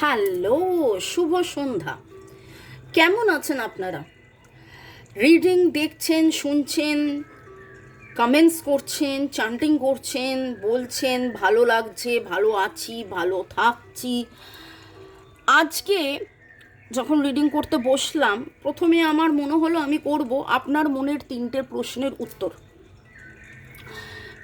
Hello, শুভ সন্ধ্যা। কেমন আছেন আপনারা? রিডিং দেখছেন, শুনছেন কমেন্টস করছেন চান্টিং করছেন, বলছেন, ভালো লাগছে, ভালো আছি, ভালো থাকছি। আজকে যখন রিডিং করতে বসলাম, প্রথমে আমার মনে হলো আমি করব আপনার মনের তিনটে প্রশ্নের উত্তর।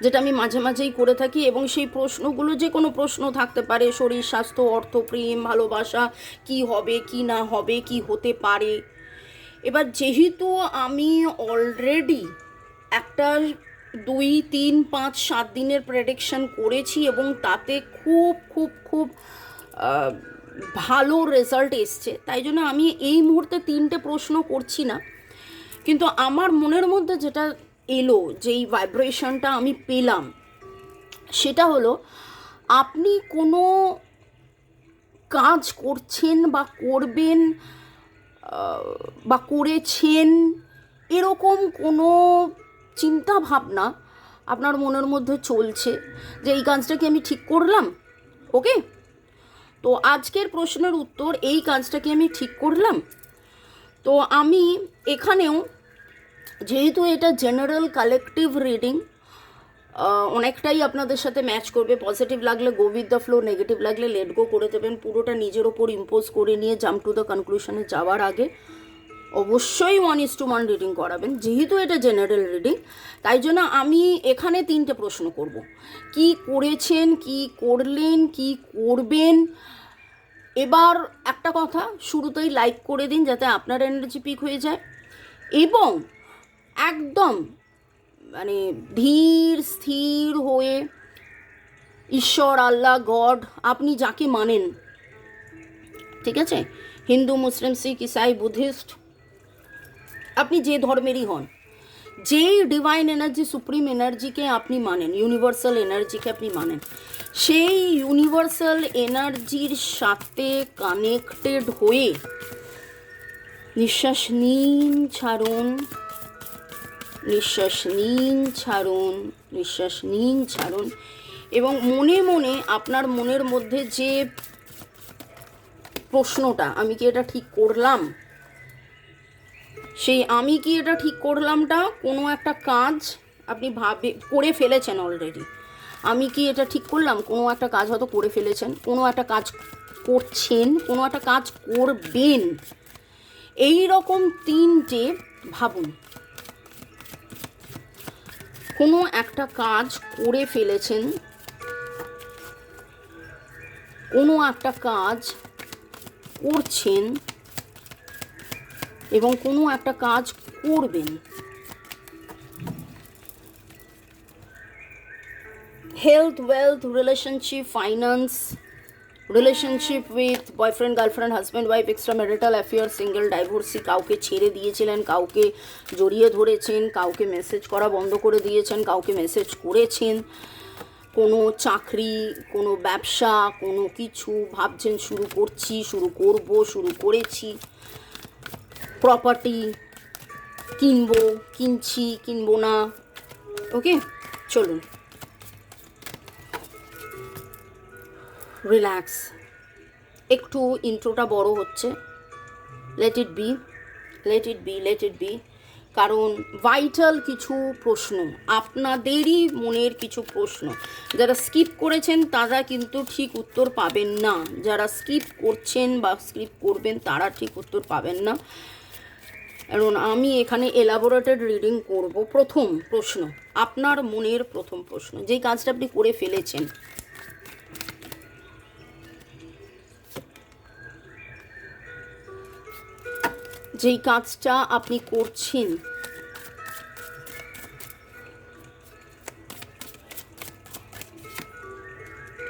যেটা আমি মাঝে মাঝেই করে থাকি এবং সেই প্রশ্নগুলো যে কোনো প্রশ্ন থাকতে পারে, শরীর, স্বাস্থ্য, অর্থ, প্রেম, ভালোবাসা, কি হবে, কি না হবে, কি হতে পারে। এবার যেহেতু আমি অলরেডি একটা দুই, তিন, পাঁচ, সাত দিনের প্রেডিকশন করেছি এবং তাতে খুব খুব খুব ভালো রেজাল্ট এসছে, তাই জন্য আমি এই মুহূর্তে তিনটে প্রশ্ন করছি না। কিন্তু আমার মনের মধ্যে যেটা এলো, যেই ভাইব্রেশনটা আমি পেলাম, সেটা হলো, আপনি কোনো কাজ করছেন বা করবেন বা করেছেন, এরকম কোনো চিন্তা ভাবনা আপনার মনের মধ্যে চলছে যে এই কাজটা কি আমি ঠিক করলাম? ওকে? তো আজকের প্রশ্নের উত্তর, এই কাজটা কি আমি ঠিক করলাম? তো আমি এখানেও যেহেতু এটা জেনারেল কালেকটিভ রিডিং অনেকটাই আপনাদের সাথে ম্যাচ করবে। পজিটিভ লাগলে go with the flow negative লাগলে লেট গো করে দেবেন। পুরোটা নিজের ওপর ইম্পোজ করে নিয়ে জাম্প টু দ্য কনক্লুশনে যাওয়ার আগে অবশ্যই one is to one reading করাবেন। যেহেতু এটা জেনারেল রিডিং তাই জন্য আমি এখানে তিনটে প্রশ্ন করব। কি করেছেন, কি করলেন, কি করবেন? এবার একটা কথা, শুরুতেই লাইক করে দিন যাতে আপনার এনার্জি পিক হয়ে যায়। এবং একদম মানে ধীর, স্থির হয়ে ঈশ্বর, আল্লাহ, গড, আপনি যাকে মানেন। ঠিক আছে? হিন্দু, মুসলিম, শিখ, ইসাই, বুদ্ধিস্ট, আপনি যে ধর্মেরই হন, যেই ডিভাইন এনার্জি সুপ্রিম এনার্জিকে আপনি মানেন ইউনিভার্সাল এনার্জিকে আপনি মানেন, সেই ইউনিভার্সাল এনার্জির সাথে কানেক্টেড হয়ে নিঃশ্বাস নিন, ছাড়ুন। নিঃশ্বাস নিন, ছাড়ুন, নিঃশ্বাস নিন, ছাড়ুন। এবং মনে মনে আপনার মনের মধ্যে যে প্রশ্নটা, আমি কি এটা ঠিক করলাম? সেই আমি কি এটা ঠিক করলামটা কোনো একটা কাজ আপনি ভাবে, করে ফেলেছেন অলরেডি আমি কি এটা ঠিক করলাম? কোনো একটা কাজ হয়তো করে ফেলেছেন, কোনো একটা কাজ করছেন, কোনো একটা কাজ করবেন। এই রকম তিনটে ভাবুন। কোনো একটা কাজ করে ফেলেছেন, কোনো একটা কাজ করছেন এবং কোনো একটা কাজ করবেন। Health wealth relationship finance relationship with boyfriend girlfriend husband wife extra marital affair single divorcee কাউকে ছেড়ে দিয়েছিলেন, কাউকে জড়িয়ে ধরেছেন, কাউকে মেসেজ করা বন্ধ করে দিয়েছেন, কাউকে মেসেজ করেছেন। কোনো চাকরি, কোনো ব্যবসা, কোনো কিছু ভাবছেন, শুরু করছি, শুরু করব, শুরু করেছি। প্রপার্টি কিনবো, কিনছি, কিনবো না। ওকে চলুন। রিল্যাক্স একটু ইন্ট্রোটা বড় হচ্ছে। Let it be let it be let it be কারণ ভাইটাল কিছু প্রশ্ন, আপনাদেরই মনের কিছু প্রশ্ন। যারা স্কিপ করেছেন, তারা কিন্তু ঠিক উত্তর পাবেন না। যারা স্কিপ করছেন বা স্কিপ করবেন, তারা ঠিক উত্তর পাবেন না। কারণ আমি এখানে এলাবোরেটেড রিডিং করব। প্রথম প্রশ্ন, আপনার মনের প্রথম প্রশ্ন। যেই কাজটা আপনি করে ফেলেছেন যেই কাজটা আপনি করছেন।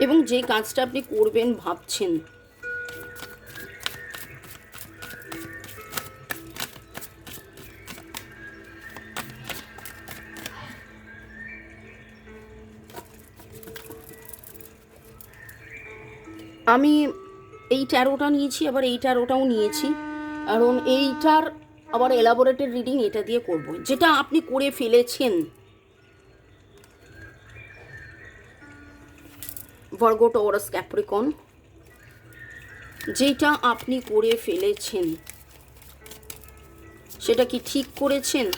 এবং যে কাজটা আপনি করবেন ভাবছেন। আমি এই ট্যারোটা নিয়েছি, আবার এই ট্যারোটাও নিয়েছি। কারণ এইটার আবার এলাবোরেটেড রিডিং এটা দিয়ে করব। যেটা আপনি করে ফেলেছেন। ভার্গো ওরাস ক্যাপ্রিকন যেটা আপনি করে ফেলেছেন। সেটা কি ঠিক করেছেন?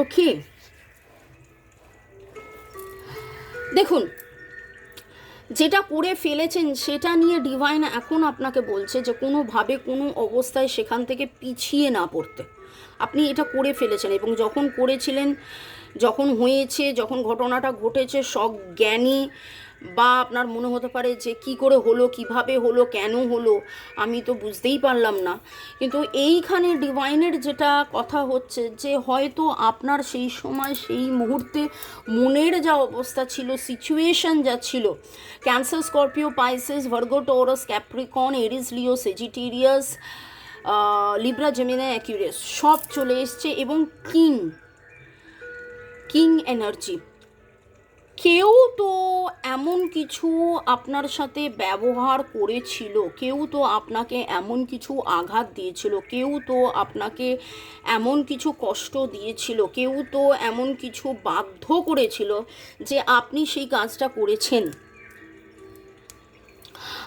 ওকে। দেখুন, যেটা করে ফেলেছেন, সেটা নিয়ে ডিভাইন এখন আপনাকে বলছে যে কোনোভাবে কোনো অবস্থায় সেখান থেকে পিছিয়ে না পড়তে। আপনি এটা করে ফেলেছেন এবং যখন করেছিলেন, যখন হয়েছে, যখন ঘটনাটা ঘটেছে সজ্ঞানী বা আপনার মনে হতে পারে যে কি করে হলো, কীভাবে হলো, কেন হলো, আমি তো বুঝতেই পারলাম না। কিন্তু এইখানে ডিভাইনের যেটা কথা হচ্ছে যে হয়তো আপনার সেই সময় সেই মুহূর্তে মনের যা অবস্থা ছিল সিচুয়েশন যা ছিল Cancer Scorpio Pisces Virgo Taurus Capricorn Aries Leo Sagittarius Libra Gemini Aquarius সব চলে এসছে এবং কিং কিং এনার্জি কেউ তো এমন কিছু আপনার সাথে ব্যবহার করেছিল কেউ তো আপনাকে এমন কিছু আঘাত দিয়েছিল কেউ তো আপনাকে এমন কিছু কষ্ট দিয়েছিল কেউ তো এমন কিছু বাধ্য করেছিল যে আপনি সেই কাজটা করেছেন।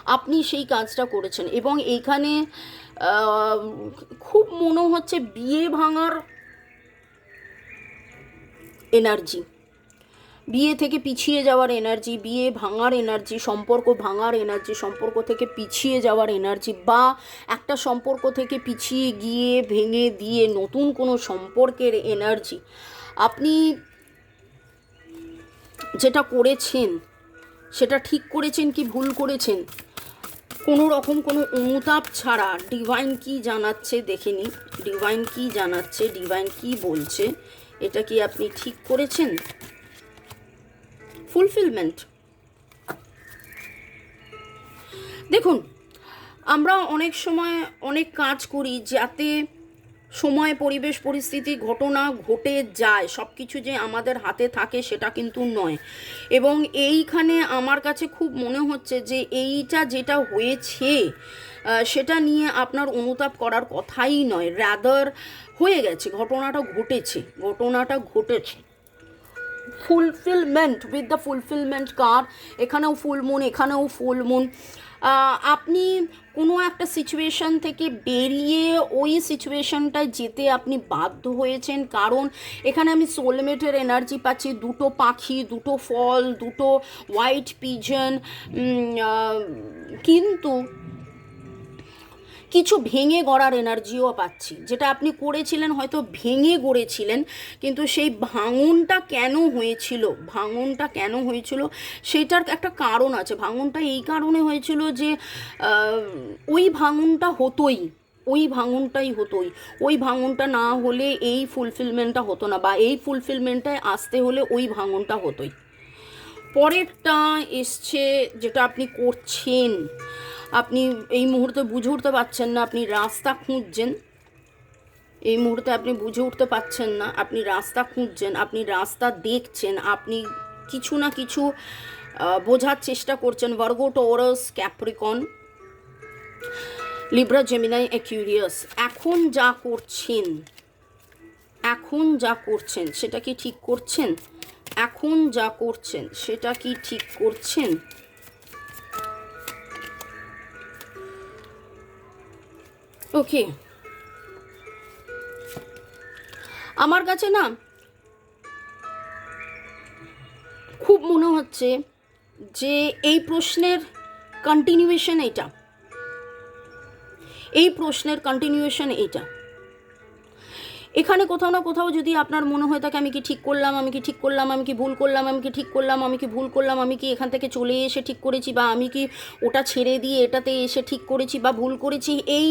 আপনি সেই কাজটা করেছেন এবং এইখানে আহ, খুব মনে হচ্ছে বিয়ে ভাঙার এনার্জি বিয়ে থেকে পিছিয়ে যাওয়ার এনার্জি বিয়ে ভাঙার এনার্জি সম্পর্ক ভাঙার এনার্জি সম্পর্ক থেকে পিছিয়ে যাওয়ার এনার্জি বা একটা সম্পর্ক থেকে পিছিয়ে গিয়ে ভেঙে দিয়ে নতুন কোনো সম্পর্কের এনার্জি আপনি যেটা করেছেন, সেটা ঠিক করেছেন কি ভুল করেছেন? কোনো রকম কোনো অনুতাপ ছাড়া ডিভাইন কি জানাচ্ছে দেখে নিন। ডিভাইন কি জানাচ্ছে ডিভাইন কি বলছে, এটা কি আপনি ঠিক করেছেন? ফুলফিলমেন্ট দেখুন, আমরা অনেক সময় অনেক কাজ করি যাতে সময়, পরিবেশ, পরিস্থিতি, ঘটনা ঘটে যায় সব কিছু যে আমাদের হাতে থাকে সেটা কিন্তু নয়। এবং এইখানে আমার কাছে খুব মনে হচ্ছে যে এইটা যেটা হয়েছে সেটা নিয়ে আপনার অনুতাপ করার কথাই নয়। রাদার হয়ে গেছে, ঘটনাটা ঘটেছে ঘটনাটা ঘটেছে। ফুলফিলমেন্ট উইথ দ্য ফুলফিলমেন্ট কার এখানেও ফুল মুন এখানেও ফুল মুন আপনি কোনো একটা সিচুয়েশন থেকে বেরিয়ে ওই সিচুয়েশনটায় যেতে আপনি বাধ্য হয়েছেন। কারণ এখানে আমি সোলমেটের এনার্জি পাচ্ছি। দুটো পাখি, দুটো ফল, দুটো হোয়াইট পিজন কিন্তু কিছু ভেঙে গড়ার এনার্জিও পাচ্ছি। যেটা আপনি করেছিলেন, হয়তো ভেঙে গড়েছিলেন, কিন্তু সেই ভাঙনটা কেন হয়েছিল? ভাঙনটা কেন হয়েছিল? সেটার একটা কারণ আছে। ভাঙনটা এই কারণে হয়েছিল যে ওই ভাঙনটা হতোই। ওই ভাঙনটাই হতোই। ওই ভাঙনটা না হলে এই ফুলফিলমেন্টটা হতো না, বা এই ফুলফিলমেন্টটায় আসতে হলে ওই ভাঙনটা হতোই। পরেরটা এসছে, যেটা আপনি করছেন। আপনি এই মুহূর্তে বুঝে উঠতে পারছেন না, আপনি রাস্তা খুঁজছেন। এই মুহূর্তে আপনি বুঝে উঠতে পারছেন না, আপনি রাস্তা খুঁজছেন, আপনি রাস্তা দেখছেন, আপনি কিছু না কিছু বোঝার চেষ্টা করছেন। Virgo Taurus Capricorn Libra Gemini Aquarius এখন যা করছেন, এখন যা করছেন, সেটা কি ঠিক করছেন? এখন যা করছেন, সেটা কি ঠিক করছেন? ওকে আমার কাছে না খুব মনে হচ্ছে যে এই প্রশ্নের কন্টিনিউয়েশন এইটা। এই প্রশ্নের কন্টিনিউয়েশন এইটা। এখানে কোথাও না কোথাও যদি আপনার মনে হয়ে থাকে, আমি কি ঠিক করলাম, আমি কি ঠিক করলাম, আমি কি ভুল করলাম, আমি কি ঠিক করলাম, আমি কি ভুল করলাম, আমি কি এখান থেকে চলে এসে ঠিক করেছি বা আমি কি ওটা ছেড়ে দিয়ে এটাতে এসে ঠিক করেছি বা ভুল করেছি, এই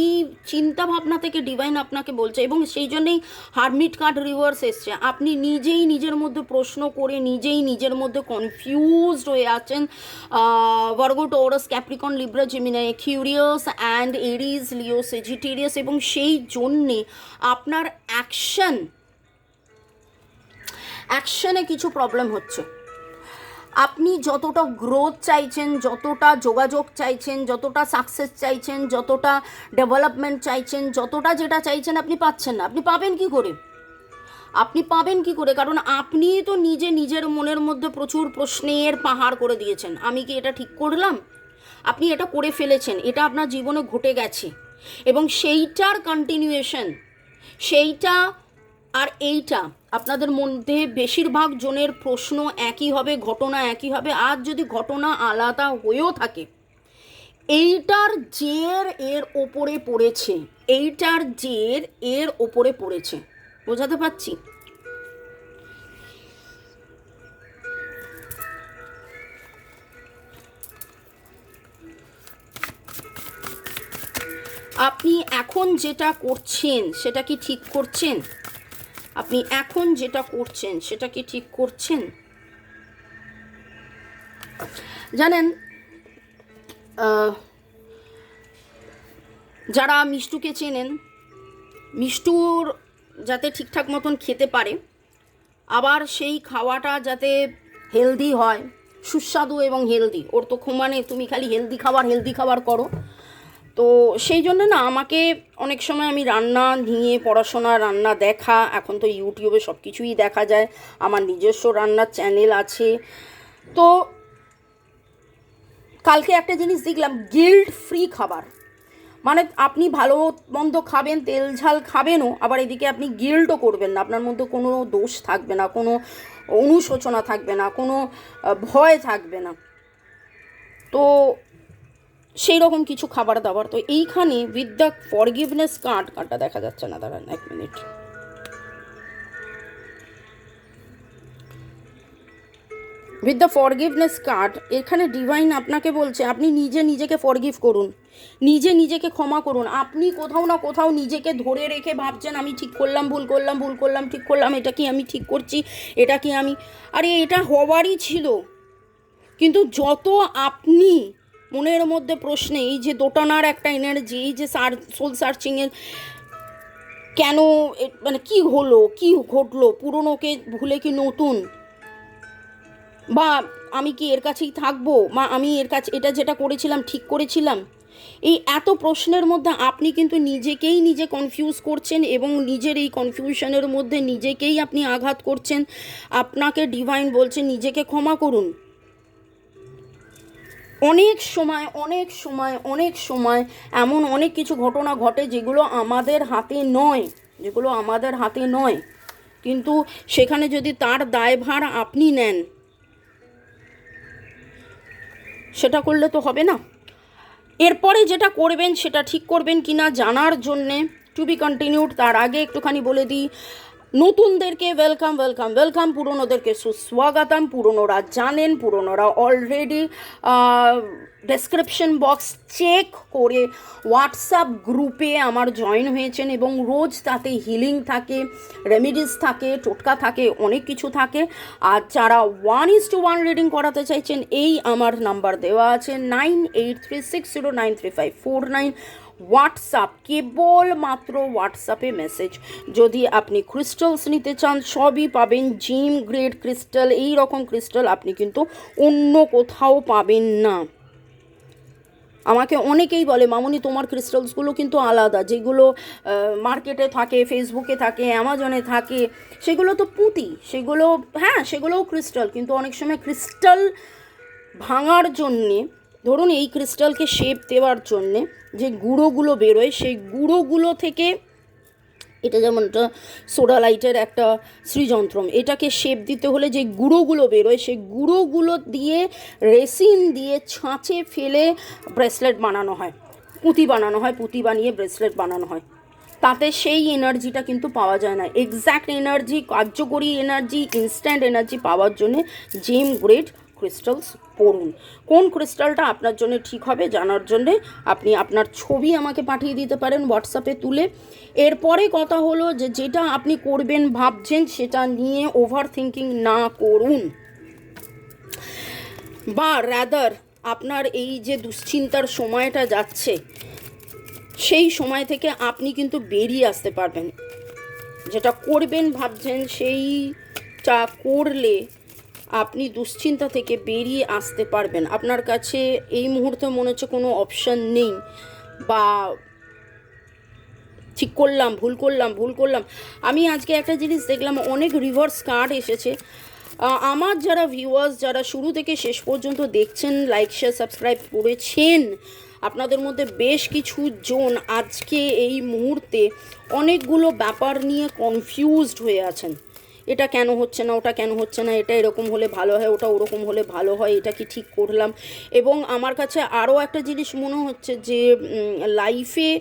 চিন্তা ভাবনা থেকে ডিভাইন আপনাকে বলছে এবং সেই জন্যেই হারমিট কার্ড রিভার্স এসছে। আপনি নিজেই নিজের মধ্যে প্রশ্ন করে নিজেই নিজের মধ্যে কনফিউজড হয়ে আছেন Virgo Taurus Capricorn Libra Gemini Aquarius and Aries Leo Sagittarius এবং সেই জন্যে আপনার অ্যাকশন অ্যাকশনে কিছু প্রবলেম হচ্ছে। আপনি যতটা গ্রোথ চাইছেন, যতটা যোগাযোগ চাইছেন, যতটা সাকসেস চাইছেন, যতটা ডেভেলপমেন্ট চাইছেন, যতটা যেটা চাইছেন আপনি পাচ্ছেন না। আপনি পাবেন কি করে? আপনি পাবেন কি করে? কারণ আপনি তো নিজে নিজের মনের মধ্যে প্রচুর প্রশ্নের পাহাড় করে দিয়েছেন। আমি কি এটা ঠিক করলাম? আপনি এটা করে ফেলেছেন। এটা আপনার জীবনে ঘটে গেছে। এবং সেইটার কন্টিনিউয়েশন সেইটা আর এইটা। আপনাদের মধ্যে বেশিরভাগ জনের প্রশ্ন একই হবে, ঘটনা একই হবে। আর যদি ঘটনা আলাদা হয়েও থাকে, এইটার জের এর ওপরে পড়েছে। এইটার জের এর ওপরে পড়েছে। বোঝাতে পারছি? আপনি এখন যেটা করছেন, সেটা কি ঠিক করছেন? আপনি এখন যেটা করছেন, সেটা কি ঠিক করছেন? জানেন যারা মিষ্টুকে চেনেন, মিষ্টুর যাতে ঠিকঠাক মতন খেতে পারে, আবার সেই খাওয়াটা যাতে হেলদি হয়, সুস্বাদু এবং হেলদি। ওর তো খুব মানে তুমি খালি হেলদি খাবার হেলদি খাবার করো। তো সেই জন্য না আমাকে অনেক সময় আমি রান্না নিয়ে, পড়াশোনা, রান্না দেখা, এখন তো ইউটিউবে সব কিছুই দেখা যায়। আমার নিজস্ব রান্নার চ্যানেল আছে। তো কালকে একটা জিনিস দেখলাম গিল্ড ফ্রি খাবার। মানে আপনি ভালো মন্দ খাবেন, তেল ঝাল খাবেনও, আবার এদিকে আপনি গিল্ডও করবেন না। আপনার মধ্যে কোনো দোষ থাকবে না, কোনো অনুশোচনা থাকবে না, কোনো ভয় থাকবে না। তো সেই রকম কিছু খাবার দাবার। তো এইখানে উইথ দ্য ফরগিভনেস কার্ড কার্ডটা দেখা যাচ্ছে না। দাঁড়ান এক minute with the forgiveness card এখানে ডিভাইন আপনাকে বলছে, আপনি নিজে নিজেকে ফরগিভ করুন। নিজে নিজেকে ক্ষমা করুন। আপনি কোথাও না কোথাও নিজেকে ধরে রেখে ভাবছেন, আমি ঠিক করলাম, ভুল করলাম ভুল করলাম, ঠিক করলাম, এটা কি আমি ঠিক করছি, এটা কি আমি? আরে, এটা হওয়ারই ছিল। কিন্তু যত আপনি মনের মধ্যে প্রশ্নে এই যে দোটানার একটা এনার্জি এই যে সার সোল সার্চিংয়ের কেন মানে কি হলো, কি ঘটলো, পুরনোকে ভুলে কি নতুন? বা আমি কি এর কাছেই থাকব? বা আমি এর কাছে, এটা যেটা করেছিলাম, ঠিক করেছিলাম? এই এত প্রশ্নের মধ্যে আপনি কিন্তু নিজেকেই নিজে কনফিউজ করছেন এবং নিজের এই কনফিউশনের মধ্যে নিজেকেই আপনি আঘাত করছেন। আপনাকে ডিভাইন বলছে নিজেকে ক্ষমা করুন। অনেক সময় অনেক সময় অনেক সময় এমন অনেক কিছু ঘটনা ঘটে যেগুলো আমাদের হাতে নয়, যেগুলো আমাদের হাতে নয়। কিন্তু সেখানে যদি তার দায়ভার আপনি নেন, সেটা করলে তো হবে না। এরপরে যেটা করবেন সেটা ঠিক করবেন কি না জানার জন্যে টু বি কন্টিনিউড তার আগে একটুখানি বলে দিই। নতুনদেরকে ওয়েলকাম ওয়েলকাম ওয়েলকাম পুরনোদেরকে সুস্বাগতম। পুরনোরা জানেন, পুরনোরা অলরেডি ডেসক্রিপশন বক্স চেক করে হোয়াটসঅ্যাপ গ্রুপে আমার জয়েন হয়েছেন এবং রোজ তাতে হিলিং থাকে রেমিডিস থাকে, টোটকা থাকে, অনেক কিছু থাকে। আর যারা one is to one reading করাতে চাইছেন, এই আমার নাম্বার দেওয়া আছে। Nine eight three six zero nine three five four nine WhatsApp কেবলমাত্র হোয়াটসঅ্যাপে মেসেজ যদি আপনি ক্রিস্টালস নিতে চান, সবই পাবেন। জিম গ্রেড ক্রিস্টাল এই রকম ক্রিস্টাল আপনি কিন্তু অন্য কোথাও পাবেন না। আমাকে অনেকেই বলে, মামনি, তোমার ক্রিস্টালসগুলো কিন্তু আলাদা। যেগুলো মার্কেটে থাকে ফেসবুকে থাকে অ্যামাজনে থাকে, সেগুলো তো পুঁতি। সেগুলো হ্যাঁ সেগুলোও ক্রিস্টাল কিন্তু অনেক সময় ক্রিস্টাল ভাঙার জন্যে ধরুন এই ক্রিস্টালকে শেপ দেওয়ার জন্যে যে গুঁড়োগুলো বেরোয়, সেই গুঁড়োগুলো থেকে এটা যেমন একটা সোডা লাইটের একটা শ্রীযন্ত্রম এটাকে শেপ দিতে হলে যে গুঁড়োগুলো বেরোয়, সেই গুঁড়োগুলো দিয়ে রেসিন দিয়ে ছাঁচে ফেলে ব্রেসলেট বানানো হয়। পুঁতি বানানো হয়, পুঁতি বানিয়ে ব্রেসলেট বানানো হয়। তাতে সেই এনার্জিটা কিন্তু পাওয়া যায় না। এক্স্যাক্ট এনার্জি কার্যকরী এনার্জি ইনস্ট্যান্ট এনার্জি পাওয়ার জন্যে জেম গ্রেড ক্রিস্টালস পড়ুন। কোন ক্রিস্টালটা আপনার জন্য ঠিক হবে জানার জন্যে আপনি আপনার ছবি আমাকে পাঠিয়ে দিতে পারেন হোয়াটসঅ্যাপে তুলে। এরপরে কথা হলো যে যেটা আপনি করবেন, ভাবছেন সেটা নিয়ে ওভার থিঙ্কিং না করুন। বা রাদার আপনার এই যে দুশ্চিন্তার সময়টা যাচ্ছে, সেই সময় থেকে আপনি কিন্তু বেরিয়ে আসতে পারবেন। যেটা করবেন, ভাবছেন, সেইটা করলে আপনি দুশ্চিন্তা থেকে বেরিয়ে আসতে পারবেন। আপনার কাছে এই মুহূর্তে মনে হচ্ছে কোনো অপশন নেই। বা ঠিক করলাম, ভুল করলাম ভুল করলাম। আমি আজকে একটা জিনিস দেখলাম, অনেক রিভার্স কার্ড এসেছে। আমার যারা ভিউয়ার্স যারা শুরু থেকে শেষ পর্যন্ত দেখছেন লাইক শেয়ার সাবস্ক্রাইব করেছেন, আপনাদের মধ্যে বেশ কিছু জন আজকে এই মুহূর্তে অনেকগুলো ব্যাপার নিয়ে কনফিউজড হয়ে আছেন। এটা কেন হচ্ছে না, ওটা কেন হচ্ছে না, এটা এরকম হলে ভালো হয়, ওটা ওরকম হলে ভালো হয়, এটা কি ঠিক করলাম? এবং আমার কাছে আরও একটা জিনিস মনে হচ্ছে যে লাইফে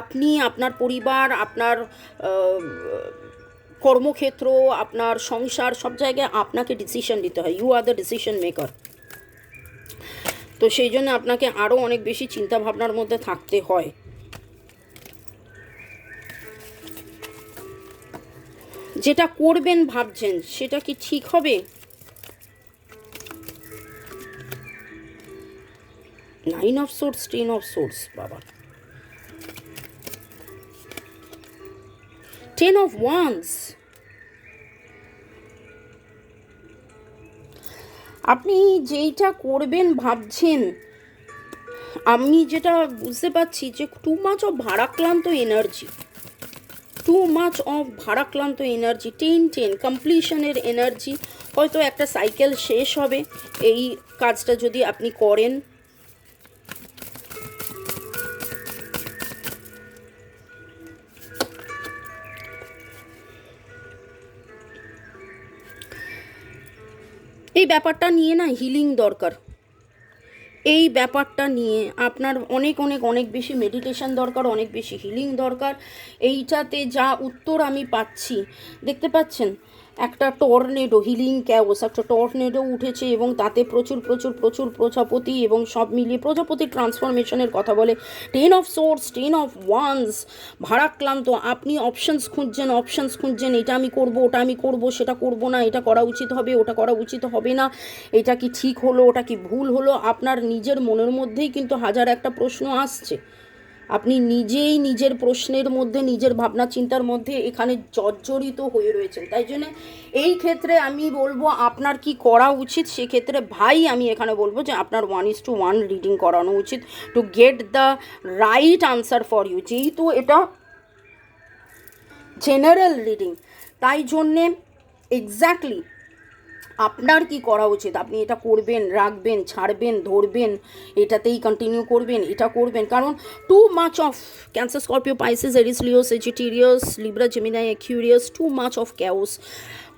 আপনি, আপনার পরিবার, আপনার কর্মক্ষেত্র, আপনার সংসার, সব জায়গায় আপনাকে ডিসিশন দিতে হয়। You are the decision maker তো সেই জন্য আপনাকে আরও অনেক বেশি চিন্তা ভাবনার মধ্যে থাকতে হয়। যেটা করবেন ভাবছেন, সেটা কি ঠিক হবে? Nine of swords ten of swords বাবা। টেন অফ ওয়ান্স আপনি যেইটা করবেন ভাবছেন, আমি যেটা বুঝতে পারছি যে টু মাচ অফ ভারাক্লান্ত এনার্জি টু মাচ অফ ভারাক্লান্ত এনার্জি, টেন টেন কমপ্লিশনের এনার্জি। হয়তো একটা সাইকেল শেষ হবে। এই কাজটা যদি আপনি করেন। এই ব্যাপারটা নিয়ে না হিলিং দরকার। এই ব্যাপারটা নিয়ে আপনার অনেক অনেক অনেক বেশি মেডিটেশন দরকার, অনেক বেশি হিলিং দরকার। এইটাতে যা উত্তর আমি পাচ্ছি, দেখতে পাচ্ছেন? একটা টর্নেডো হিলিং ক্যাওস একটা টর্নেডো উঠেছে এবং তাতে প্রচুর প্রচুর প্রচুর প্রজাপতি এবং সব মিলিয়ে প্রজাপতি ট্রান্সফরমেশনের কথা বলে। Ten of swords ten of wands ভারাক্লান্ত, আপনি অপশানস খুঁজছেন অপশনস খুঁজছেন, এটা আমি করব, ওটা আমি করব, সেটা করব না, এটা করা উচিত হবে, ওটা করা উচিত হবে না, এটা কি ঠিক হলো, ওটা কি ভুল হলো, আপনার নিজের মনের মধ্যেই কিন্তু হাজার একটা প্রশ্ন আসছে। আপনি নিজেই নিজের প্রশ্নের মধ্যে, নিজের ভাবনা চিন্তার মধ্যে এখানে জর্জরিত হয়ে রয়েছেন। তাই জন্য এই ক্ষেত্রে আমি বলব, আপনার কি করা উচিত? সেক্ষেত্রে ভাই আমি এখানে বলব যে, আপনার one is to one reading করানো উচিত। To get the right answer for you যেহেতু এটা জেনারেল রিডিং তাই জন্যে এক্স্যাক্টলি আপনার কি করা উচিত? আপনি এটা করবেন, রাখবেন, ছাড়বেন, ধরবেন, এটাতেই কন্টিনিউ করবেন, এটা করবেন। কারণ too much of Cancer Scorpio Pisces Aries Leo Sagittarius Libra Gemini Aquarius too much of chaos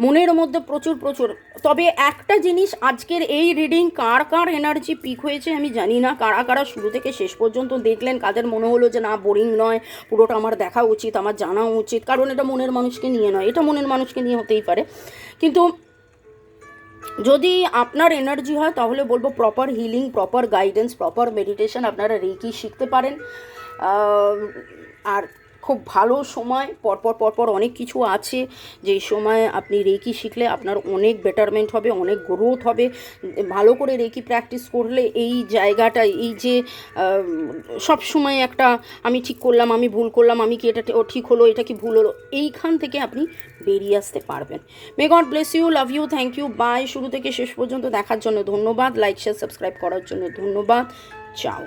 মনের মধ্যে প্রচুর প্রচুর। তবে একটা জিনিস আজকের এই রিডিং কার কার এনার্জি পিক হয়েছে আমি জানি না। কারা কারা শুরু থেকে শেষ পর্যন্ত দেখলেন, কাদের মনে হলো যে না বোরিং নয়, পুরোটা আমার দেখা উচিত, আমার জানা উচিত। কারণ এটা মনের মানুষকে নিয়ে নয়, এটা মনের মানুষকে নিয়ে হতেই পারে। কিন্তু যদি আপনার এনার্জি হয়, তাহলে বলব proper healing proper guidance proper meditation আপনারা রেকি শিখতে পারেন। আর খুব ভালো সময়, পরপর পরপর অনেক কিছু আছে। যেই সময় আপনি রেকি শিখলে আপনার অনেক বেটারমেন্ট হবে, অনেক গ্রোথ হবে। ভালো করে রেকি প্র্যাকটিস করলে এই জায়গাটা, এই যে সব সময় একটা আমি ঠিক করলাম, আমি ভুল করলাম, আমি কি এটা ও ঠিক হলো, এটা কি ভুল হলো, এইখান থেকে আপনি বেরিয়ে আসতে পারবেন। May God bless you love you thank you bye শুরু থেকে শেষ পর্যন্ত দেখার জন্য ধন্যবাদ। লাইক শেয়ার সাবস্ক্রাইব করার জন্য ধন্যবাদ। চাও